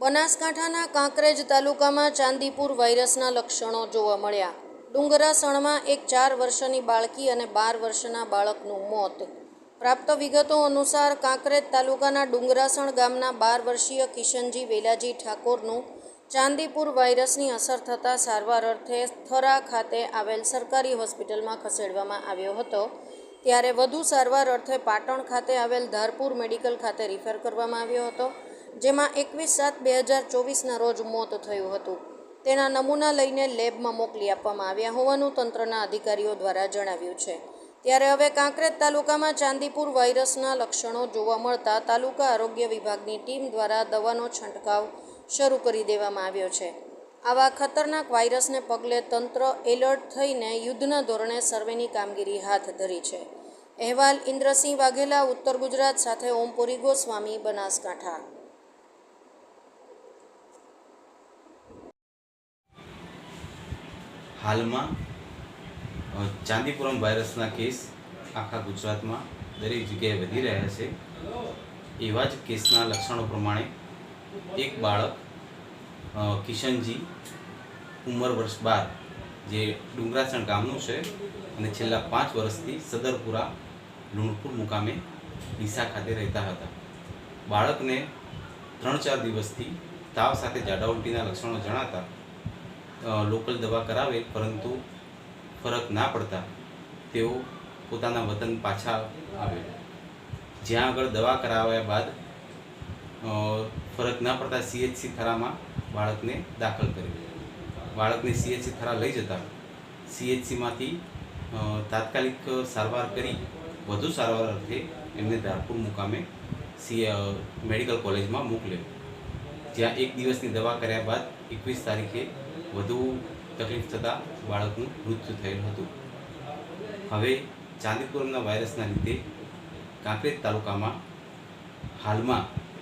બનાસકાંઠાના કાંકરેજ તાલુકામાં ચાંદીપુર વાયરસના લક્ષણો જોવા મળ્યા. ડુંગરાસણમાં એક ચાર વર્ષની બાળકી અને બાર વર્ષના બાળકનું મોત. પ્રાપ્ત વિગતો અનુસાર કાંકરેજ તાલુકાના ડુંગરાસણ ગામના બાર વર્ષીય કિશનજી વેલાજી ઠાકોરનું ચાંદીપુર વાયરસની અસર થતાં સારવાર અર્થે થરા ખાતે આવેલ સરકારી હોસ્પિટલમાં ખસેડવામાં આવ્યો હતો. ત્યારે વધુ સારવાર અર્થે પાટણ ખાતે આવેલ ધારપુર મેડિકલ ખાતે રિફર કરવામાં આવ્યો હતો. જેમાં એકવીસ સાત બે હજાર ચોવીસના રોજ મોત થયું હતું. તેના નમૂના લઈને લેબમાં મોકલી આપવામાં આવ્યા હોવાનું તંત્રના અધિકારીઓ દ્વારા જણાવ્યું છે. ત્યારે હવે કાંકરેજ તાલુકામાં ચાંદીપુર વાયરસના લક્ષણો જોવા મળતા તાલુકા આરોગ્ય વિભાગની ટીમ દ્વારા દવાનો છંટકાવ શરૂ કરી દેવામાં આવ્યો છે. આવા ખતરનાક વાયરસને પગલે તંત્ર એલર્ટ થઈને યુદ્ધના ધોરણે સર્વેની કામગીરી હાથ ધરી છે. અહેવાલ ઇન્દ્રસિંહ વાઘેલા, ઉત્તર ગુજરાત સાથે ઓમપુરી ગોસ્વામી, બનાસકાંઠા. હાલમાં ચાંદીપુરમ વાયરસના કેસ આખા ગુજરાતમાં દરેક જગ્યાએ વધી રહ્યા છે. એવા જ કેસના લક્ષણો પ્રમાણે એક બાળક કિશનજી ઉંમર વર્ષ બાર, જે ડુંગરાસણ ગામનું છે અને છેલ્લા પાંચ વર્ષથી સદરપુરા લુણપુર મુકામે ડીસા ખાતે રહેતા હતા. બાળકને ત્રણ ચાર દિવસથી તાવ સાથે જાડા ઉલટીના લક્ષણો જણાતા લોકલ દવા કરાવે, પરંતુ ફરક ના પડતા તેઓ પોતાના વતન પાછા આવે. જ્યાં આગળ દવા કરાવ્યા બાદ ફરક ના પડતા સીએચસી થરામાં બાળકને દાખલ કર્યું. બાળકને સીએચસી થરા લઈ જતા સીએચસીમાંથી તાત્કાલિક સારવાર કરી, વધુ સારવાર અર્થે એમને ધારપુર મુકામે સી મેડિકલ કોલેજમાં મોકલ્યો. જ્યાં એક દિવસની દવા કર્યા બાદ એકવીસ તારીખે વધુ તકલીફ થતાં બાળકનું મૃત્યુ થયેલ હતું. હવે ચાંદીપુરમના વાયરસના લીધે કાંકરેજ તાલુકામાં હાલમાં